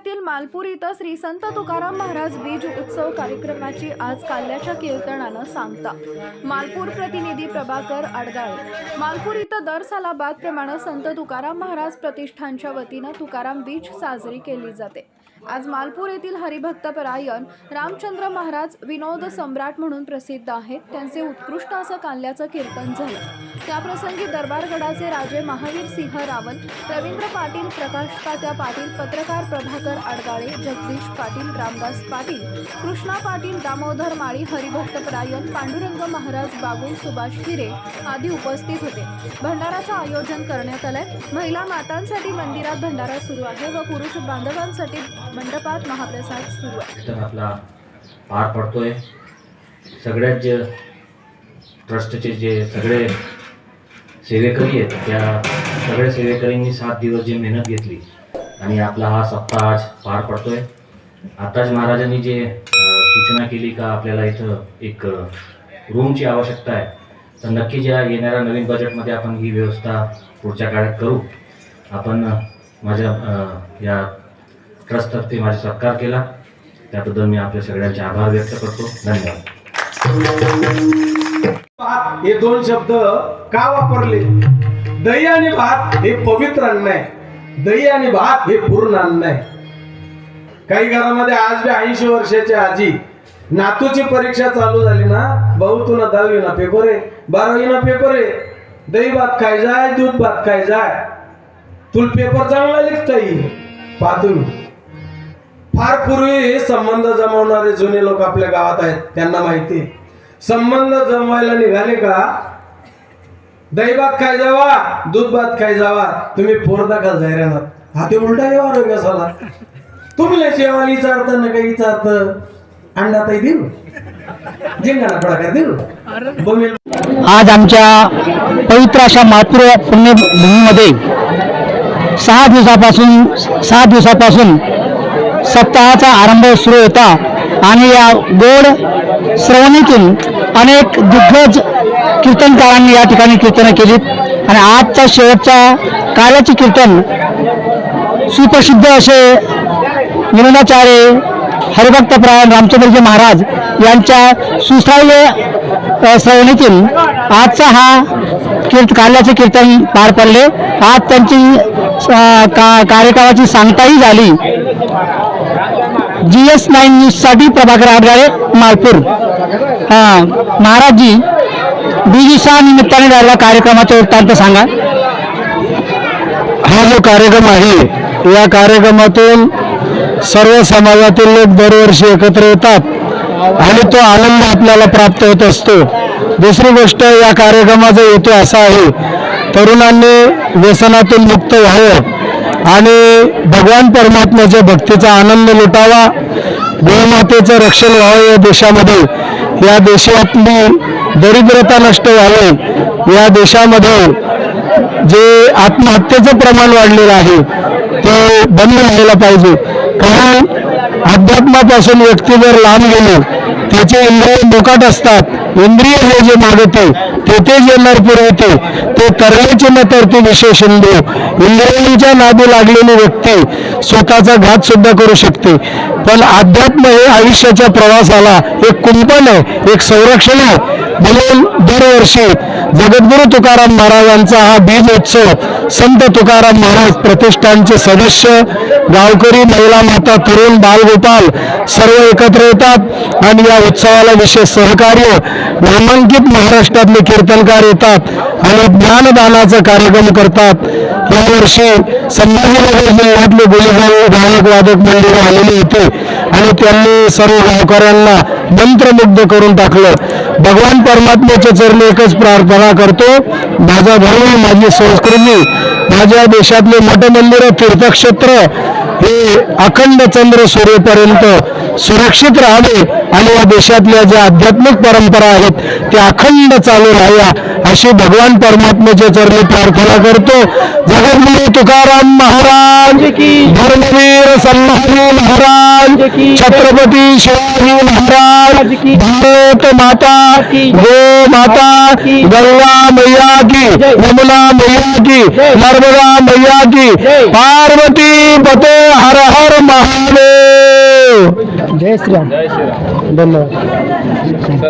पुण्यातील मालपूर इथं श्री संत तुकाराम महाराज बीज उत्सव कार्यक्रमाची आज काल्याच्या कीर्तनानं सांगता. मालपूर प्रतिनिधी प्रभाकर आडगाळे. मालपूर इथं दर सालाबादप्रमाणे संत तुकाराम महाराज प्रतिष्ठानच्या वतीनं तुकाराम बीज साजरी केली जाते. आज मालपूर येथील हरिभक्तपरायण रामचंद्र महाराज विनोद सम्राट म्हणून प्रसिद्ध आहेत. त्यांचे उत्कृष्ट असं काल्याचं कीर्तन झालं. त्याप्रसंगी दरबारगडाचे राजे महावीर सिंह रावल रवींद्र पाटील प्रकाश तात्या पाटील पत्रकार प्रभाकर अडगाळे जगदीश पाटील रामदास पाटील कृष्णा पाटील दामोदर माळी हरिभक्तपरायण पांडुरंग महाराज बागुल सुभाष हिरे आदी उपस्थित होते. भंडाराचं आयोजन करण्यात आलंय. महिला मातांसाठी मंदिरात भंडारा सुरू आहे व पुरुष बांधवांसाठी मंडपात महाप्रसाद सुरू आहे. आपला पार पडतोय. सगळ्यात जे ट्रस्टचे जे सगळे सेवेकरी आहेत त्या सगळ्या सेवेकरींनी सात दिवस जी मेहनत घेतली आणि आपला हा सप्ताह आज पार पडतोय. आताच महाराजांनी जे सूचना केली का आपल्याला इथं एक रूमची आवश्यकता आहे तर नक्की ज्या येणाऱ्या नवीन बजेटमध्ये आपण ही व्यवस्था पुढच्या काळात करू. आपण माझ्या या ट्रस्टतर्फे माझा सत्कार केला. त्याबद्दल मी आपल्या सगळ्यांचे आभार व्यक्त करतो. धन्यवाद. हे दोन शब्द का वापरले? दही आणि भात हे पवित्र अन्न आहे. दही आणि भात हे पूर्ण अन्न आहे. काही घरामध्ये आज बी ऐंशी वर्षाची आजी नातूची परीक्षा चालू झाली ना भाऊ तुला दहावी ना पेपर आहे बारावी ना पेपर आहे. दही भात खाय जाय दूध भात खाय जाय तुला पेपर चांगला लिखता येईल. पाहतो फार पूर्वी हे संबंध जमवणारे जुने लोक आपल्या गावात आहेत त्यांना माहिती संबंध जमवायला निघाले का? दहीभात खाय जावा दूध भात खाय जावा. तुम्ही पोर दाखल जाहिरात हा ते उलटा येवा आरोग्य कसाला तुम्ही जेवायला विचारता ना काही विचारत अंडा ताई देऊ. जिंगाना प्रकार देऊ. आज आमच्या पवित्र अशा मातृ पुण्यभूमीमध्ये सहा दिवसापासून सहा दिवसापासून सप्ताहाचा आरंभ सुरू होता. आणि या गोड श्रवणीतून अनेक दिग्गज कीर्तनकारांनी या ठिकाणी कीर्तनं केलीत आणि आजचा शेवटचा कालाचे कीर्तन सुप्रसिद्ध असे विनोदाचार्य हरिभक्तप्रायण रामचंद्रजी महाराज यांच्या सुस्थाव्य अ, श्रवणीतून आजचा हा कीर्त काल्याचे कीर्तन पार पडले. आज त्यांची का कार्यक्रमाची सांगताही झाली. जी एस नाईन न्यूजसाठी प्रभाकर आडगाळे मालपूर. हां महाराजजी बीजीसा निमित्ताने झालेल्या कार्यक्रमाचे वृत्तांत सांगा. हा जो कार्यक्रम आहे या कार्यक्रमातून सर्व समाजातील लोक दरवर्षी एकत्र येतात. आणि तो आनंद आपल्याला प्राप्त होत असतो. दुसरी गोष्ट या कार्यक्रमाचा हेतू असा आहे तरुणांनी व्यसनातून मुक्त व्हावं आणि भगवान परमात्म्याच्या भक्तीचा आनंद लुटावा. गोमातेचं रक्षण व्हावं या देशामध्ये. या देशातली दरिद्रता नष्ट व्हावी. या देशामध्ये जे आत्महत्येचं प्रमाण वाढलेलं आहे ते बंद व्हायला पाहिजे. कारण अध्यात्मापासून व्यक्ती जर लांब गेलो. त्याचे इंद्रिय मोकाट असतात. इंद्रिय हे जे मागते तेथे जे नर पुरवते. ते तरण्याचे न तरते विशेष इंद्रिय इंद्रियांच्या नादी लागलेली व्यक्ती स्वतःचा घात सुद्धा करू शकते. पण अध्यात्म हे आयुष्याच्या प्रवासाला एक कुंपण आहे एक संरक्षण आहे. म्हणून दरवर्षी जगद्गुरु तुकाराम महाराजांचा हा बीज उत्सव संत तुकाराम महाराज प्रतिष्ठानचे सदस्य गावकरी महिला माता तरुण बालगोपाल सर्व एकत्र येतात आणि या उत्सवाला विशेष सहकार्य नामांकित महाराष्ट्रातले कीर्तनकार येतात आणि ज्ञानदानाचा कार्यक्रम करतात. यावर्षी संभाजीनगर जिल्ह्यातले गुलेगाव गायक वादक मंडळी आलेली होती आणि त्यांनी सर्व गावकऱ्यांना मंत्रमुग्ध करून टाकलं. भगवान परमात्म्याच्या चरणी एकच प्रार्थना करतो. माझा धर्म माझी संस्कृती माझ्या देशातले मठ मंदिर तीर्थक्षेत्र हे अखंड चंद्र सूर्यपर्यंत सुरक्षित राहावे आणि या देशातल्या ज्या आध्यात्मिक परंपरा आहेत त्या अखंड चालू राहाव्या अशी भगवान परमात्म्याच्या चरणी प्रार्थना करतो. जगद्गुरु तुकाराम महाराज धर्मवीर संभाजी महाराज छत्रपती शिवाजी महाराज भारत माता गो माता गंगा मैया की यमुना मैया की नर्मदा मैया की पार्वती पते हर हर महादेव. जय श्री राम धन्यवाद.